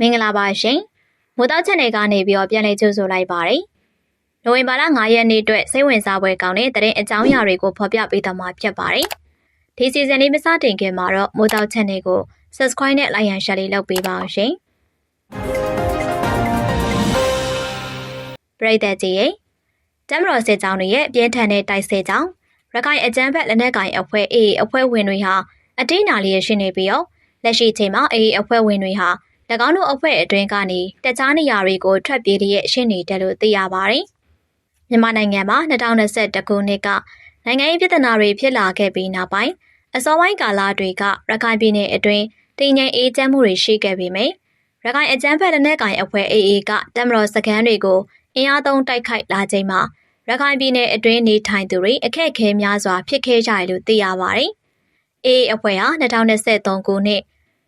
မင်္ဂလာပါရှင်။မိုးတောက်ချက်နယ်ကနေပြီးတော့ပြန်လည်ကြိုဆိုလိုက်ပါတယ်။နိုဝင်ဘာလ9ရက်နေ့အတွက်စိတ်ဝင်စားပွဲကောင်းတဲ့သတင်းအကြောင်းအရာတွေကိုဖော်ပြပေးသွားမှာဖြစ်ပါတယ်။ဒီစီဇန်လေးမစတင်ခင်မှာတော့မိုးတောက်ချက်နယ်ကို subscribe နဲ့ like and share လေးလုပ်ပေးပါအောင်ရှင်။ပရိသတ်ကြီးရဲ့တမတော်စစ်ကြောင်းတွေရဲ့ပြင်းထန်တဲ့တိုက်စစ်ကြောင်းရခိုင်အကြမ်းဖက်လက်နက်ကိုင်အဖွဲ့ AA အဖွဲ့ဝင်တွေဟာအတိအနာလေးရရှိနေပြီးတော့လက်ရှိချိန်မှာ AA အဖွဲ့ဝင်တွေဟာ၎ င်းတို့အဖွဲ့အတွင်းကနေတခြားနေရာတွေကိုထွက်ပြေးလျက်ရှိနေတယ်လို့သိရပါတယ်။မြန်မာနိုင်ငံမှာ2021ခုနှစ်ကနိုင်ငံရေးပြည်ထနာတွေဖြစ်လာခဲ့ပြီးနောက်ပိုင်းအစောပိုင်းကာလတွေကရခိုင်ပြည်နယ်အတွင်းတည်ငြိမ်အေးချမ်းမှုတွေရှိခဲ့ပေမယ့်ရခိုင်အကြမ်းဖက်လက်နက်ကိုင်အဖွဲ့ AA ကတမတော်စခန်းတွေကိုအင်အားသုံးတိုက်ခိုက်လာချိန်မှာရခိုင်ပြည်နယ်အတွင်းနေထိုင်သူတွေအခက်အခဲများစွာဖြစ်ခဲ့ကြတယ်လို့သိရပါတယ်။ AA အဖွဲ့ဟာ2023ခုနှစ်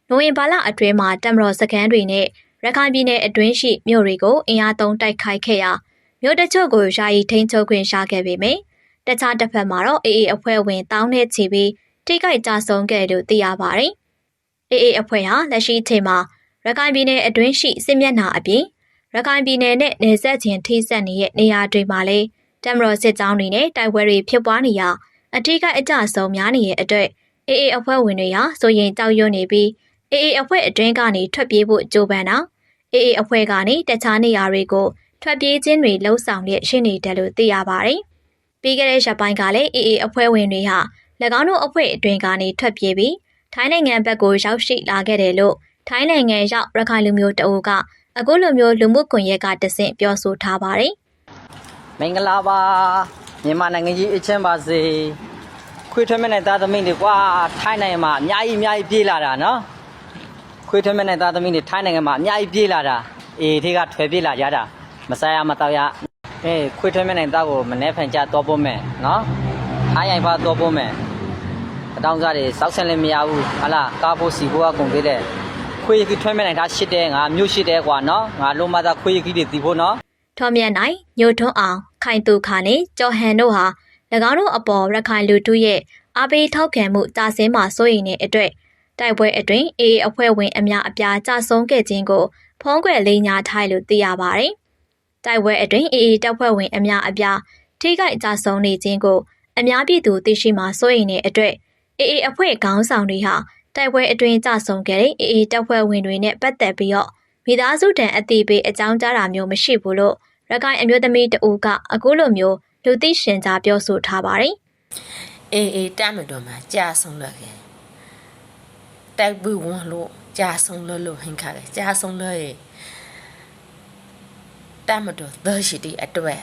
နိုဝင်ဘာလအတွင်းမှာတမတော်စခန်းတွေနဲ့ရခိုင်ပြည်နယ်အတွင်းရှိမြို့တွေကိုအင်အားသုံးတိုက်ခိုက်ခဲ့ရာမြို့တချို့ကိုယာယီထိန်းချုပ်ခွင့်ရခဲ့ပေမယ့်တခြားတစ်ဖက်မှာတော့ AA အဖွဲ့ဝင်တောင်းနဲ့ချီပြီးထိခိုက်ကြဆုံးခဲ့တယ်လို့သိရပါတယ်။ AA အဖွဲ့ဟာလက်ရှိချိန်မှာရခိုင်ပြည်နယ်အတွင်းရှိစစ်မျက်နှာအပြင်ရခိုင်ပြည်နယ်နဲ့နယ်စပ်ချင်းထိစပ်နေတဲ့နေရာတွေမှာလည်းတမတော်စစ်ကြောင်းတွေနဲ့တိုက်ပွဲတွေဖြစ်ပွားနေရာအထူးကအကြဆုံးများနေတဲ့အတွက် AA အဖွဲ့ဝင်တွေဟာစိုးရင်ကြောက်ရွံ့နေပြီး AA အဖွဲ့အတွင်းကနေထွက်ပြေးဖို့ကြိုးပမ်းတာ AA အဖွဲ့ကနေတခြားနေရာတွေကိုထွက်ပြေးခြင်းတွေလှုံ့ဆော်လျက်ရှိနေတယ်လို့သိရပါတယ်။ပြီးခဲ့တဲ့ရက်ပိုင်းကလည်း AA အဖွဲ့ဝင်တွေဟာ၎င်းတို့အဖွဲ့အတွင်းကနေထွက်ပြေးပြီးထိုင်းနိုင်ငံဘက်ကိုရောက်ရှိလာခဲ့တယ်လို့ထိုင်းနိုင်ငံရောက်ရခိုင်လူမျိုးတအုပ်ကအခုလိုမျိုးလူမှုကွန်ရက်ကတဆင့်ပြောဆိုထားပါတယ်မင်္ဂလာပါမြန်မာနိုင်ငံကြီးအချင်းပါစေခွေးထွေးမနဲ့သားသမီးတွေကွာထိုင်းနိုင်ငံမှာအများကြီးအများကြီးပြေးလာတာနော် ခွေးထွေးမနဲ့သားသမီးတွေထိုင်းနိုင်ငံမှာအများကြီးပြေးလာတာအေးထေးကထွယ်ပြေးလာကြတာမဆာရမတော့ရအေးခွေးထွေးမနဲ့သားကိုမနှဲဖန်ကြတော့ပို့မယ်နော်အားရိုင်ပါတော့ပို့မယ်အတောင်းစားတွေစောက်ဆင်လည်းမရဘူးဟာလားကားဖို့စီဖို့ကကုန်သေးတယ်ခွေးကြီးထွေးမနဲ့သားရှစ်တဲငါမြို့ရှစ်တဲကွာနော်ငါလုံးမသားခွေးကြီးတွေတီးဖို့နော်။ထော်မြတ်နိုင်ညိုထွန်းအောင်ခိုင်သူခါနဲ့ကျော်ဟန်တို့ဟာ၎င်းတို့အပေါ်ရခိုင်လူထုရဲ့အားပေးထောက်ခံမှုတာဆင်းမှာစိုးရိမ်တဲ့အတွက် တိုက်ပွဲအတွင်း AA အဖွဲ့ဝင်အများအပြားကြဆုံးခဲ့ခြင်းကို ဖုံးကွယ်လေးညာထားလို့သိရပါတယ်။တိုက်ပွဲအတွင်း AA တပ်ဖွဲ့ဝင်အများအပြားထိခိုက်ကြဆုံးနေခြင်းကို အများပြည်သူသိရှိမှာစိုးရိမ်တဲ့အတွက် AA အဖွဲ့ခေါင်းဆောင်တွေဟာတိုက်ပွဲအတွင်းကြဆုံးခဲ့တဲ့ AA တပ်ဖွဲ့ဝင်တွေနဲ့ပတ်သက်ပြီးတော့မိသားစုတန်အတိပေးအကြောင်းကြားတာမျိုးမရှိဘူးလို့ရခိုင်အမျိုးသမီးတဦးကအခုလိုမျိုးလူသိရှင်ကြားပြောဆိုထားပါတယ်အေးအေးတမ်းမတော်မှာကြာဆုံးလို့ခဲ့ တိုက်ဘူးဝန်လို့ကြာဆုံးလို့လို့ဟင်ခါခဲ့ကြာဆုံးလို့ရေတမ်းမတော်သရှိတီအတွက်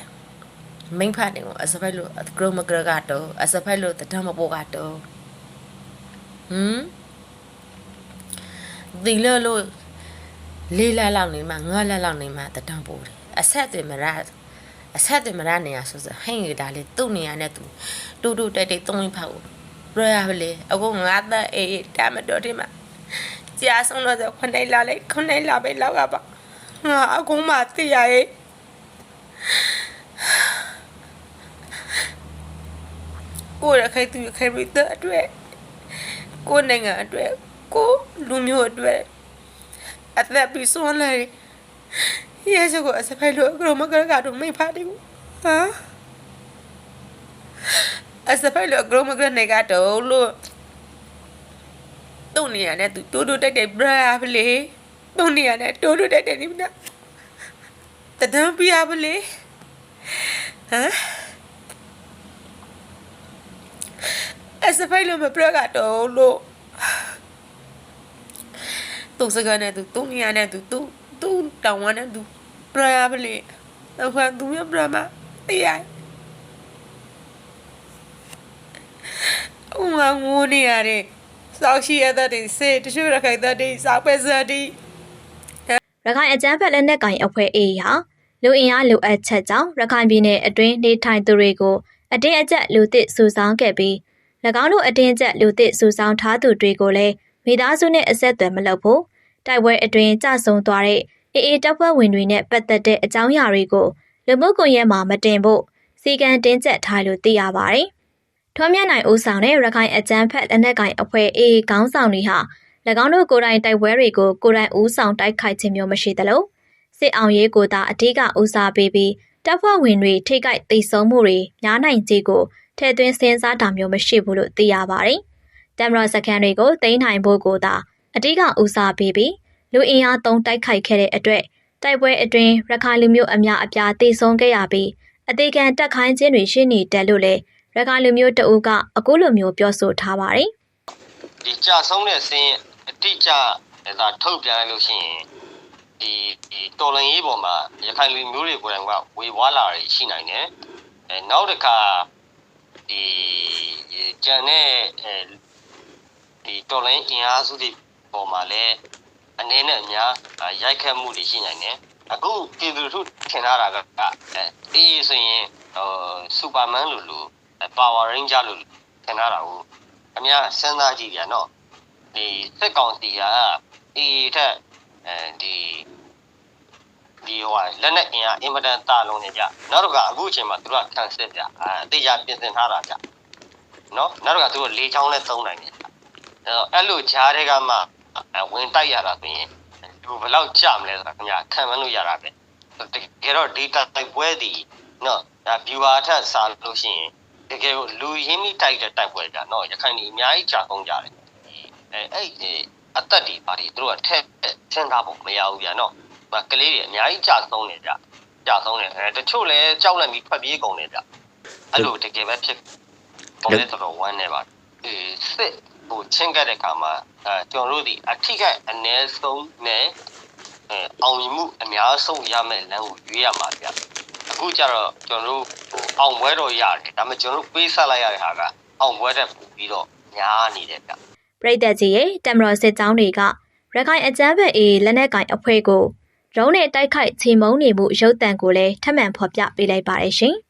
မိန်ဖတ်တယ်ကိုအစပိုက်လို့ဂရမဂရကတော့အစပိုက်လို့တဒမပေါ်ကတော့ဟမ်ဒီလလို့လေးလလောက်နေမှငါးလလောက်နေမှတဒံပေါ်တယ်အဆက်တွေမရအဆက်တွေမရနေရဆိုစဟိန်ရတာလေသူ့နေရနဲ့သူတူတူတိတ်တိတ်သုံးဖောက် ရရပါလေအခုငါသက်အေးတမတော်ဒီမှာကြာဆုံးတော့ခုနေလာလေခုနေလာပဲလောက်ကပါငါအခုမှသိရရဲ့ကိုရခိုင်သူခိုင်ပြီးတဲ့အတွက်ကိုနိုင်ငံအတွက်ကိုလူမျိုးအတွက်အသက်ပြီးဆုံးလာတယ်ရဲစကိုအစဖိုင်လို့ကရမကရကတော့မိဖာတယ်ဟာ အစဖိုင်လို့ကရမကရနေကတော့လို့တုံနေရတဲ့သူတိုးတိုးတက်တက်ဘရာပလေတုံနေရတဲ့တိုးတိုးတက်တက်နေမနာတဒံပြရပလေဟမ်အစဖိုင်လို့မပြရကတော့လို့သူစကားနဲ့သူတုံနေရတဲ့သူသူသူတောင်းဝမ်းနဲ့သူပရာပလေအခုသူမြပရာမတရား ဦးငါငိုနေရတယ်စောက်ရှိရတဲ့စေတချို့ရခိုင်တဲ့စောက်ပဲစတဲ့။ရခိုင်အကြမ်းဖက်လက်နက်ကင်အဖွဲ့ AA ဟာလူအင်အားလိုအပ်ချက်ကြောင့်ရခိုင်ပြည်နယ်အတွင်းနေထိုင်သူတွေကိုအတင်းအကျပ်လူသစ်စုဆောင်းခဲ့ပြီး၎င်းတို့အတင်းအကျပ်လူသစ်စုဆောင်းထားသူတွေကိုလည်းမိသားစုနဲ့အဆက်အသွယ်မလုပ်ဖို့တိုက်ပွဲအတွင်းကြဆုံသွားတဲ့ AA တပ်ဖွဲ့ဝင်တွေနဲ့ပတ်သက်တဲ့အကြောင်းအရာတွေကိုလူမှုကွန်ရက်မှာမတင်ဖို့စီကံတင်းကျပ်ထားလို့သိရပါတယ်။ ထွန်းမြတ်နိုင်ဦးဆောင်တဲ့ရခိုင်အကြမ်းဖက်လက်နက်ကင်အဖွဲ့ AA ခေါင်းဆောင်တွေဟာ၎င်းတို့ကိုယ်တိုင်တိုက်ပွဲတွေကိုကိုယ်တိုင်ဦးဆောင်တိုက်ခိုက်ခြင်းမျိုးမရှိသလိုစစ်အောင်ရေးကိုသာအထူးကဦးစားပေးပြီးတပ်ဖွဲ့ဝင်တွေထိခိုက်သိဆုံးမှုတွေများနိုင်ခြေကိုထည့်သွင်းစဉ်းစားတာမျိုးမရှိဘူးလို့သိရပါတယ်။တမ်မရစကန်တွေကိုသိမ်းနိုင်ဖို့ကိုသာအထူးကဦးစားပေးပြီးလူအင်အားသုံးတိုက်ခိုက်ခဲ့တဲ့အတွက်တိုက်ပွဲအတွင်းရခိုင်လူမျိုးအများအပြားတိဆုံးခဲ့ရပြီးအသေးခံတက်ခိုင်းခြင်းတွေရှိနေတယ်လို့လည်း ရခိုင်လူမျိုးတအူးကအခုလိုမျိုးပြောဆိုထားပါတယ်ဒီကြာဆုံးတဲ့စင်းအတိအကျဒါထုတ်ပြန်လိုက်လို့ရှိရင်ဒီဒီတော်လန်ရေးပေါ်မှာရခိုင်လူမျိုးတွေကိုယ်တိုင်ကဝေဝါလာရရှိနိုင်တယ်အဲနောက်တစ်ခါဒီကျန်တဲ့အဲဒီတော်လန်အင်အားစုတွေပေါ်မှာလည်းအနေနဲ့အများရိုက်ခတ်မှုတွေရှိနိုင်တယ်အခုပြည်သူလူထုထင်ထားတာကအဲအေးဆိုရင်ဟိုစူပါမန်လို့လို့ ပါဝါရိန်းဂျာလို့ထင်ထားတာကိုအများစဉ်းစားကြည့်ပြန်တော့ဒီစက်ကောင်စီကဒီထက်အဲဒီဒီဟိုဟာလက်နဲ့အင်အားအင်မတန်တာလုံးနေကြနောက်တော့ကအခုအချိန်မှာသူတို့ကကန်ဆယ်ကြအဲအသေးချာပြင်ဆင်ထားတာကြနော်နောက်တော့ကသူတို့လေးချောင်းနဲ့သုံးနိုင်တယ်အဲတော့အဲ့လိုဂျားတွေကမှဝင်တိုက်ရတာဆိုရင်ဒီဘယ်လောက်ကြမလဲဆိုတာခင်ဗျာခံမလို့ရတာပဲတကယ်တော့ data တိုက်ပွဲဒီနော်ဒါ viewer ထက်စားလို့ရှိရင် တကယ်လူရင်းမိတိုက်တဲ့တိုက်ပွဲကြနော်ရခိုင်ကြီးအများကြီးကြာကုန်ကြတယ်အဲအဲ့ဒီအသက်ဒီပါဒီသူတို့ကထက်ထင်တာပေါ့မရဘူးဗျာနော်။မကလေးတွေအများကြီးကြာဆုံးနေကြ။ကြာဆုံးနေအဲတချို့လည်းကြောက်လန့်ပြီးထွက်ပြေးကုန်နေကြ။အဲ့လိုတကယ်ပဲဖြစ်ပုံနဲ့တော်တော်ဝမ်းနေပါအေးစစ်ဟိုချင်းကတဲ့ခါမှာအဲကျွန်တော်တို့ဒီအထိကအနည်းဆုံးနဲ့အဲအောင်မြင်မှုအများဆုံးရမယ်လမ်းကိုရွေးရမှာဗျ။ အခုကျတော့ကျွန်တော်တို့ဟိုအောင်ပွဲတော့ရတယ်ဒါပေမဲ့ကျွန်တော်တို့ပေးဆက်လိုက်ရတဲ့ဟာကအောင်ပွဲတဲ့ပူပြီးတော့ညားနေတယ်ဗျ။ပြည်သက်ကြီးရဲ့တမတော်စစ်ကြောင်းတွေကရခိုင်အကြမ်းဖက်အေးလက်နက်ကင်အဖွဲ့ကိုရုံးနဲ့တိုက်ခိုက်ချေမုန်းနေမှုရုပ်တံကိုလည်းထပ်မံဖော်ပြပေးလိုက်ပါတယ်ရှင်။